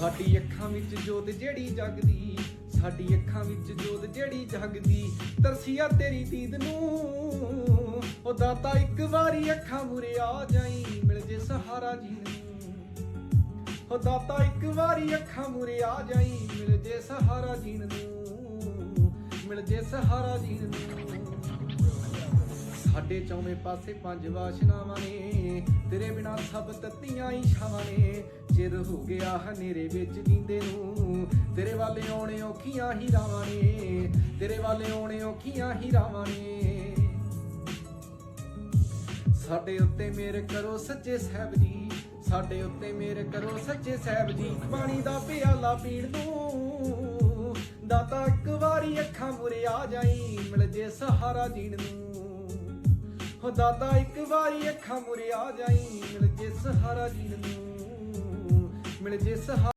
ਸਾਡੀ ਅੱਖਾਂ ਵਿੱਚ ਜੋਤ ਜਿਹੜੀ ਜਗਦੀ, ਸਾਡੀ ਅੱਖਾਂ ਵਿੱਚ ਜੋਤ ਜਿਹੜੀ ਜਗਦੀ, ਤਰਸੀਆ ਤੇਰੀ ਦੀਦ ਨੂੰ। ਉਹ ਦਾਤਾ ਇੱਕ ਵਾਰੀ ਅੱਖਾਂ ਮੁਰੇ ਆ ਜਾਈ, ਮਿਲ ਜੇ ਸਹਾਰਾ ਜੀ ਨੂੰ। ਉਹ ਦਾਤਾ ਇੱਕ ਵਾਰੀ ਅੱਖਾਂ ਮੁਰੇ ਆ ਜਾਈ, ਮਿਲ ਜੇ ਸਹਾਰਾ ਜੀਣ ਨੂੰ। ਮਿਲ ਜੇ ਸਹਾਰਾ ਜੀਣ ਨੂੰ। ਸਾਡੇ ਚੌਵੇਂ ਪਾਸੇ ਪੰਜ ਵਾਸ਼ਨਾਵਾਂ ਨੇ, ਤੇਰੇ ਬਿਨਾ ਸਭ ਤੱਤੀਆਂ ਹੀ ਛਾਵਾਂ ਨੇ। ਚਿਰ ਹੋ ਗਿਆ ਹਨੇਰੇ ਵਿੱਚ ਨੀਂਦੇ ਨੂੰ। ਤੇਰੇ ਵਾਲੇ ਆਉਣੇ ਔਖੀਆਂ ਹੀ ਰਾਵਾਂ ਨੇ। ਤੇਰੇ ਵਾਲੇ ਆਉਣੇ ਔਖੀਆਂ ਹੀ ਰਾਵਾਂ ਨੇ। ਸਾਡੇ ਉੱਤੇ ਮੇਰ ਕਰੋ ਸੱਚੇ ਸਾਹਿਬ ਜੀ ਸਾਡੇ ਉੱਤੇ ਮੇਰ ਕਰੋ ਸੱਚੇ ਸਾਹਿਬ ਜੀ ਪਾਣੀ ਦਾ ਪਿਆਲਾ ਪੀਣ ਨੂੰ। ਦਾਤਾ ਇੱਕ ਵਾਰੀ ਅੱਖਾਂ ਮੁਰੇ ਆ ਜਾਈ, ਮਿਲ ਜੇ ਸਹਾਰਾ ਜੀਣ ਨੂੰ। ਹੋ ਦਾਤਾ ਇੱਕ ਵਾਰੀ ਅੱਖਾਂ ਮੁਰੇ ਆ ਜਾਈ, ਮਿਲ ਜੇ ਸਹਾਰਾ ਜੀਣ ਨੂੰ। ਮਿਲ ਜੇ ਸਹਾਰਾ